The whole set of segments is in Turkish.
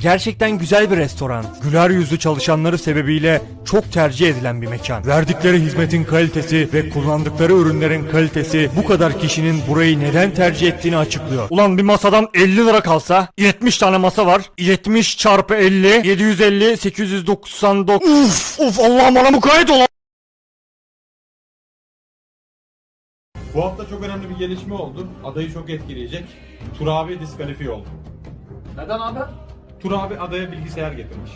Gerçekten güzel bir restoran. Güler yüzlü çalışanları sebebiyle çok tercih edilen bir mekan. Verdikleri hizmetin kalitesi ve kullandıkları ürünlerin kalitesi bu kadar kişinin burayı neden tercih ettiğini açıklıyor. Ulan bir masadan 50 lira kalsa 70 tane masa var. 70 çarpı 50 750 899 Uf uf Allah'ım bana mukayyet ol. Bu hafta çok önemli bir gelişme oldu. Adayı çok etkileyecek. Tur abi diskalifiye oldu. Neden abi? Tur abi adaya bilgisayar getirmiş.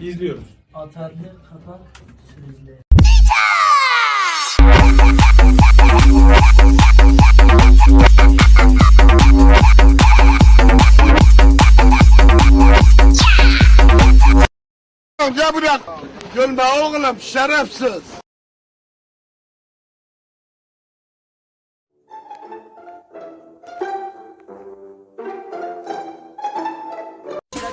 İzliyoruz. Atarlı kapak sürücüleri. Gel buraya. Gülme oğlum şerefsiz.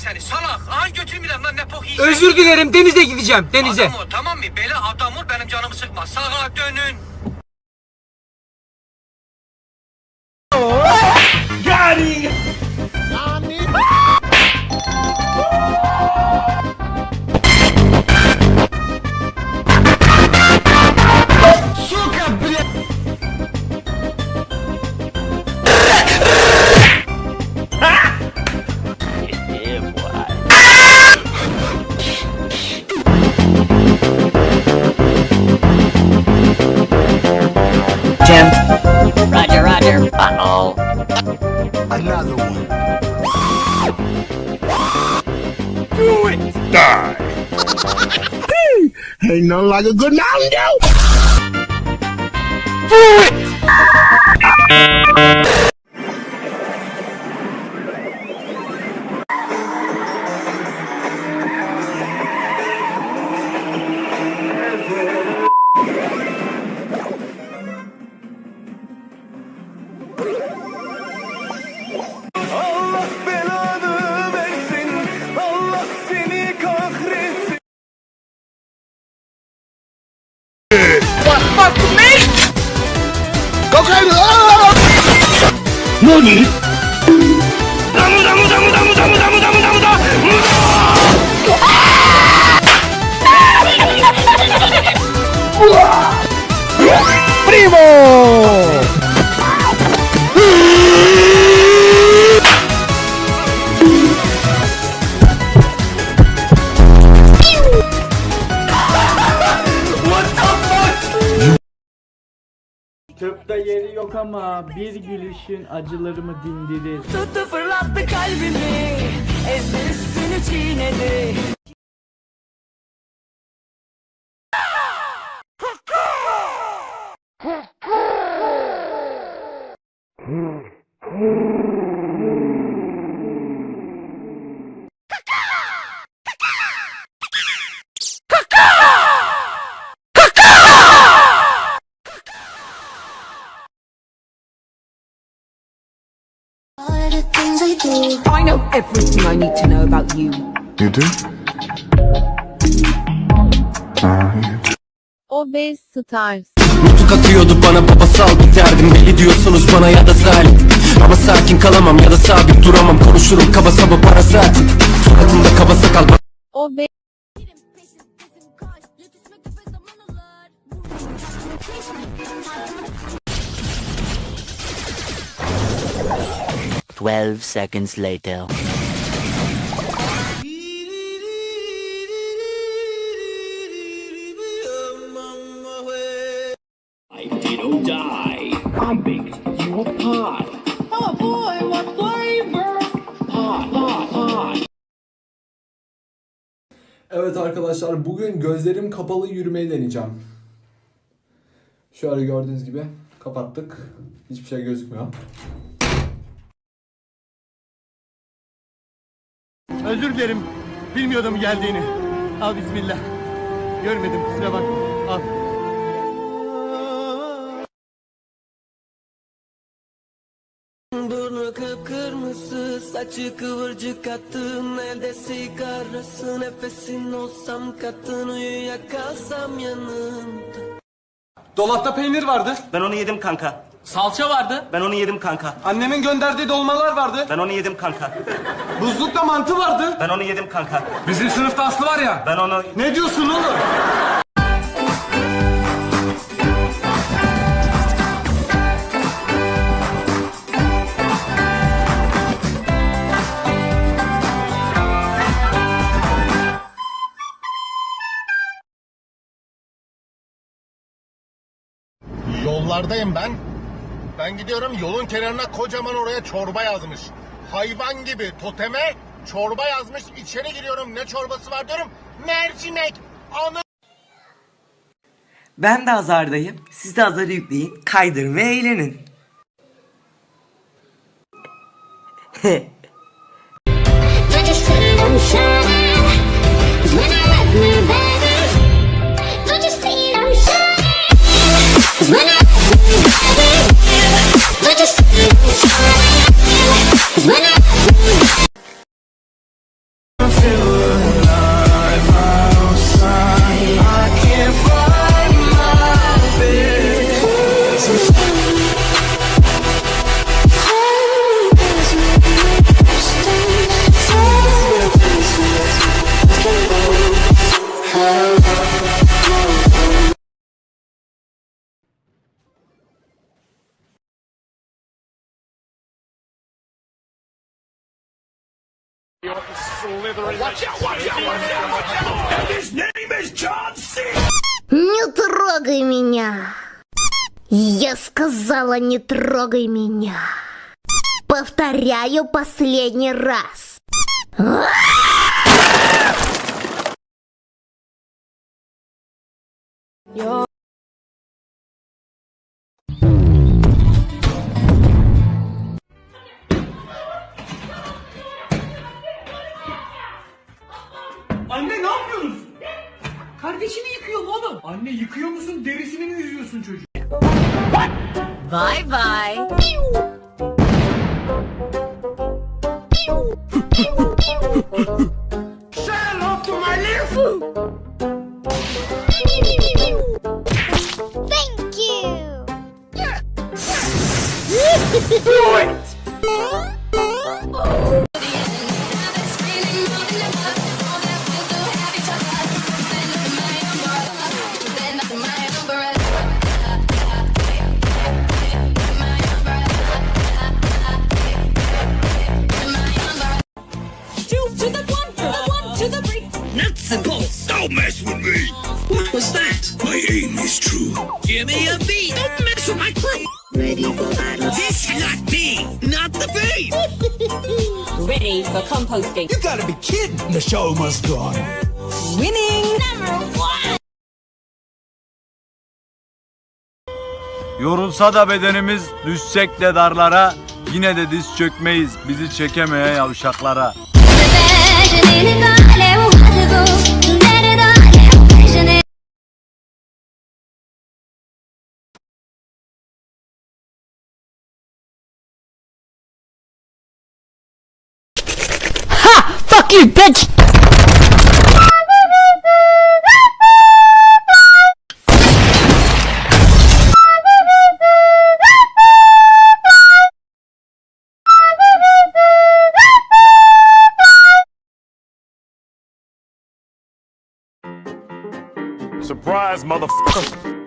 Götüreceğim seni salak. Aha götürmeyeceğim lan ne pok. Özür dilerim denize gideceğim denize. Adam ol tamam mı? Böyle adam ol benim canımı sıkma. Sağa dönün. Roger, nothing like a good Mountain Dew. Allah What yok ama bir gülüşün acılarımı dindirir. Tuttu fırlattı kalbimi Ezdi üstünü çiğnedi I know everything I need to know about you. You do? Obez Stars. Nutuk atıyordu bana babasal bir derdim Belli diyorsunuz bana ya da zalim Ama sakin kalamam ya da sabit duramam Konuşurum kaba saba para zaten Suratımda kaba sakal Obez 12 seconds later. I didn't die. I baked you a pie. Oh boy, what flavor? Pie, pie, pie. Evet arkadaşlar bugün gözlerim kapalı yürümeyi deneyeceğim. Şöyle gördüğünüz gibi kapattık. Hiçbir şey gözükmüyor. Özür dilerim. Bilmiyordum geldiğini. Al bismillah. Görmedim kusura bakma. Al. Burnu kıpkırmızı, saçı kıvırcık attın Elde sigarası, nefesin olsam katın Uyuyakalsam yanında Dolapta peynir vardı. Ben onu yedim kanka. Salça vardı. Ben onu yedim kanka. Annemin gönderdiği dolmalar vardı. Ben onu yedim kanka. Buzlukta mantı vardı. Ben onu yedim kanka. Bizim sınıfta Aslı var ya. Ben onu... Ne diyorsun oğlum? Yollardayım ben. Ben gidiyorum yolun kenarına kocaman oraya çorba yazmış. Hayvan gibi toteme çorba yazmış. İçeri giriyorum ne çorbası var diyorum. Mercimek. Anı Ben de azardayım. Siz de azarı yükleyin, kaydırın ve eğlenin. Не трогай меня. Я сказала, не трогай меня. Повторяю последний раз. Kardeşini yıkıyorum oğlum. Anne yıkıyor musun? Derisini mi yüzüyorsun çocuğu? Bye bye. Thank you. Two and bolts. Don't mess with me. What was that? My aim is true. Give me a beat. Don't mess with my crew. Ready for battle. This cannot be. Not the beat. Ready for composting. You gotta be kidding. The show must go on. Winning. Number one. Yorulsa da bedenimiz, düşsek de darlara, yine de diz çökmeyiz bizi çekemeye yavşaklara. You, bitch. Surprise, motherfucker.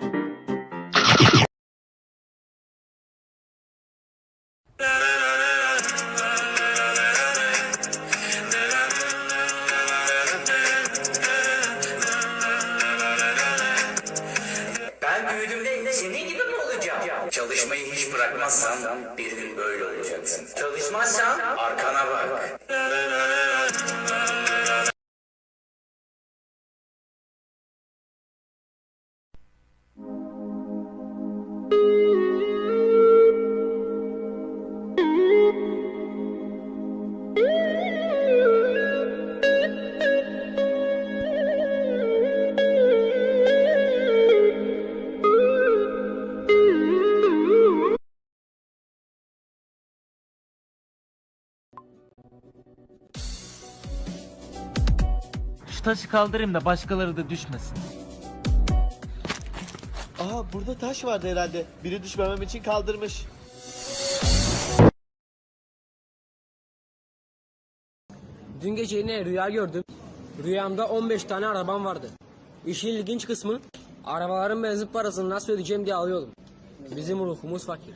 Taşı kaldırayım da başkaları da düşmesin. Aha burada taş vardı herhalde. Biri düşmemem için kaldırmış. Dün gece yine rüya gördüm. Rüyamda 15 tane arabam vardı. İşin ilginç kısmı arabaların benzin parasını nasıl ödeyeceğim diye alıyordum. Bizim ruhumuz fakir.